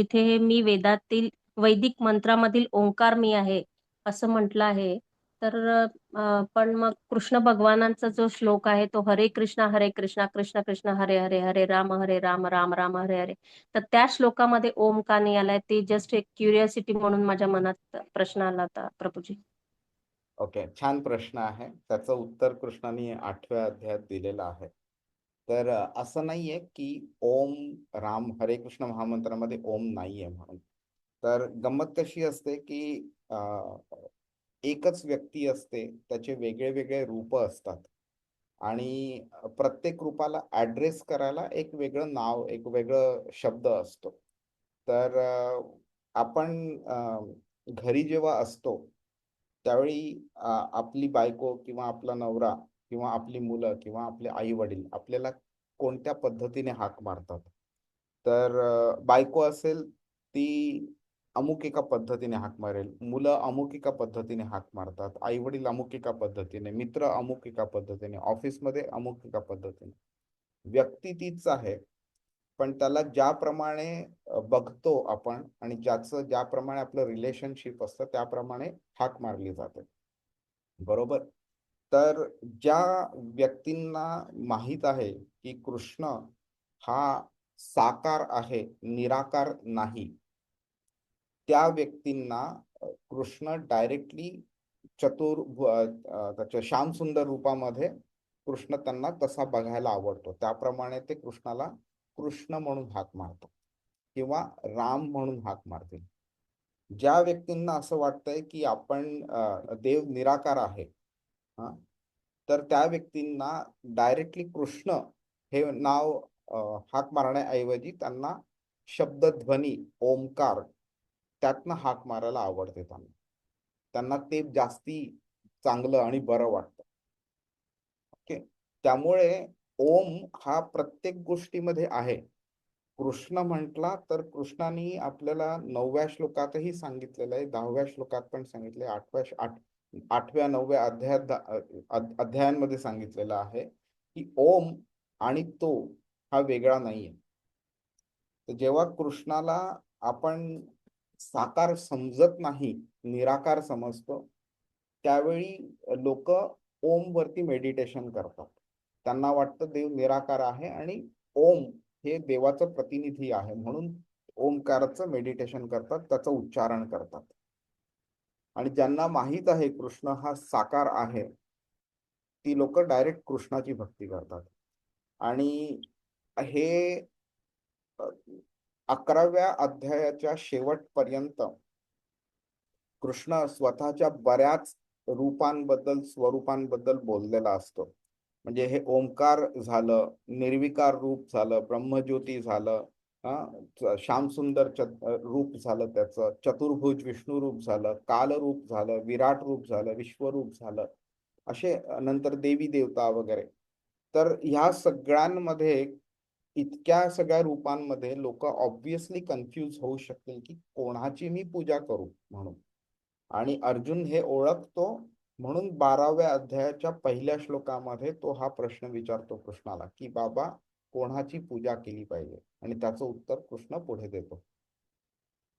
तिथे हे मी वेदातील वैदिक मंत्रामधील ओंकार मी आहे असं म्हटलं आहे. तर पण मग कृष्ण भगवानांचा जो श्लोक आहे तो हरे कृष्णा हरे कृष्णा कृष्ण कृष्ण हरे हरे हरे राम हरे राम राम राम हरे हरे. तर त्या श्लोकामध्ये ओम का नाही आलाय ते जस्ट एक क्युरियोसिटी म्हणून माझ्या मनात प्रश्न आला होता प्रभूजी. ओके छान प्रश्न आहे. त्याचं उत्तर कृष्णाने आठव्या अध्यायात दिलेलं आहे. तर असं नाहीये की ओम राम हरे कृष्ण महामंत्रामध्ये ओम नाहीये म्हणून. तर गंमत कशी असते की एकच व्यक्ती असते त्याचे वेगळे वेगळे रूप असतात. आणि प्रत्येक रूपाला ऍड्रेस करायला एक वेगळं नाव एक वेगळं शब्द असतो. तर आपण घरी जेव्हा असतो त्यावेळी आपली बायको किंवा आपला नवरा किंवा आपली मुलं किंवा आपले आई वडील आपल्याला कोणत्या पद्धतीने हाक मारतात? तर बायको असेल ती अमुक एका पद्धतीने हाक मारेल. मुलं अमुक एका पद्धतीने हाक मारतात. आई वडील अमुक एका पद्धतीने. मित्र अमुक एका पद्धतीने. ऑफिसमध्ये अमुक एका पद्धतीने. व्यक्ती तीच आहे पण त्याला ज्याप्रमाणे बघतो आपण आणि ज्याचं ज्याप्रमाणे आपलं रिलेशनशिप असतं त्याप्रमाणे हाक मारली जाते. बरोबर? तर ज्या व्यक्तींना माहीत आहे की कृष्ण हा साकार आहे निराकार नाही त्या व्यक्तींना कृष्ण डायरेक्टली चतुर त्याच्या श्याम सुंदर रूपामध्ये कृष्ण त्यांना तसा बघायला आवडतो. त्याप्रमाणे ते कृष्णाला कृष्ण म्हणून हाक मारतो किंवा राम म्हणून हाक मारतील. ज्या व्यक्तींना असं वाटतंय की आपण देव निराकार आहे हा. तर त्या व्यक्तींना डायरेक्टली कृष्ण हे नाव हाक मारण्याऐवजी त्यांना शब्दध्वनी ओमकार त्यातनं हाक मारायला आवडते त्यांना. त्यांना ते जास्ती चांगलं आणि बरं वाटतं. ओके? त्यामुळे ओम हा प्रत्येक गोष्टीमध्ये आहे. कृष्ण म्हटला तर कृष्णाने आपल्याला नवव्या श्लोकातही सांगितलेलं आहे दहाव्या श्लोकात पण सांगितले आठव्या आठ आठव्या नवव्या अध्यायात अध्यायांमध्ये सांगितलेलं आहे की ओम आणि तो हा वेगळा नाहीये. तर जेव्हा कृष्णाला आपण साकार समजत नाही निराकार समजतो त्यावेळी लोक ओम वरती मेडिटेशन करतात. त्यांना वाटतं देव निराकार आहे आणि ओम हे देवाचं प्रतिनिधी आहे म्हणून ओमकाराचं मेडिटेशन करतात त्याचं उच्चारण करतात. आणि ज्यांना माहीत आहे कृष्ण हा साकार आहे ती लोक डायरेक्ट कृष्णाची भक्ती करतात. आणि हे अकराव्या अध्यायाच्या शेवटपर्यंत कृष्ण स्वतःच्या बऱ्याच रूपांबद्दल स्वरूपांबद्दल बोललेला असतो. म्हणजे हे ओंकार झालं निर्विकार रूप झालं ब्रह्मज्योती झालं श्यामसुंदर रूप झालं त्याचं चतुर्भुज विष्णू रूप झालं काल रूप झालं विराट रूप झालं विश्वरूप झालं असे नंतर देवी देवता वगैरे. तर ह्या सगळ्यांमध्ये इतक्या सगळ्या रूपांमध्ये लोक ऑब्विसली कन्फ्यूज होऊ शकतील की कोणाची मी पूजा करू म्हणून. आणि अर्जुन हे ओळखतो म्हणून बाराव्या अध्यायाच्या पहिल्या श्लोकामध्ये तो हा प्रश्न विचारतो कृष्णाला की बाबा कोणाची पूजा केली पाहिजे? आणि त्याचं उत्तर कृष्ण पुढे देतो.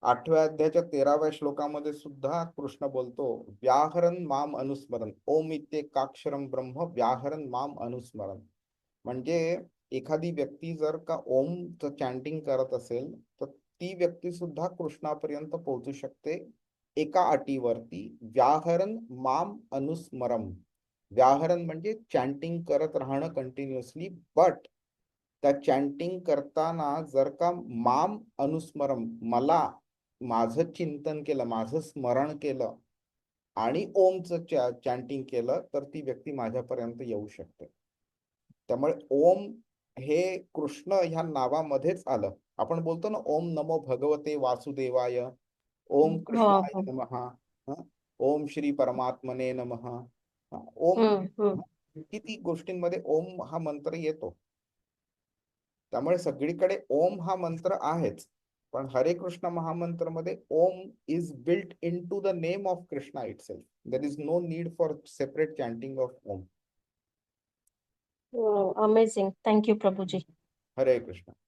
आठव्या अध्यायाच्या तेराव्या श्लोकामध्ये सुद्धा कृष्ण बोलतो व्याहरण माम अनुस्मरण. ओम इत्येकाक्षरम ब्रह्म व्याहरण माम अनुस्मरण. म्हणजे एखादी व्यक्ती जर का ओमचं चॅन्टिंग करत असेल तर ती व्यक्ती सुद्धा कृष्णापर्यंत पोहोचू शकते. एका अटीवरती व्याहरण माम अनुस्मरम व्याहरण म्हणजे चॅन्टिंग करत राहणं कंटिन्युअसली बट त्या चॅन्टिंग करताना जर का माम अनुस्मरम मला माझं चिंतन केलं माझं स्मरण केलं आणि ओमचं चॅन्टिंग केलं तर ती व्यक्ती माझ्यापर्यंत येऊ शकते. त्यामुळे ओम हे कृष्ण ह्या नावामध्येच आलं. आपण बोलतो ना ओम नमो भगवते वासुदेवाय ओम हो कृष्णाय हो. नमः? ओम श्री परमात्मने नमः? ओम किती गोष्टींमध्ये ओम हा मंत्र येतो. त्यामुळे सगळीकडे ओम हा मंत्र आहेच. पण Hare Krishna महामंत्रमध्ये Om is built in to the name of Krishna itself there is no need for separate chanting of Om amazing thank you Prabhuji Hare Krishna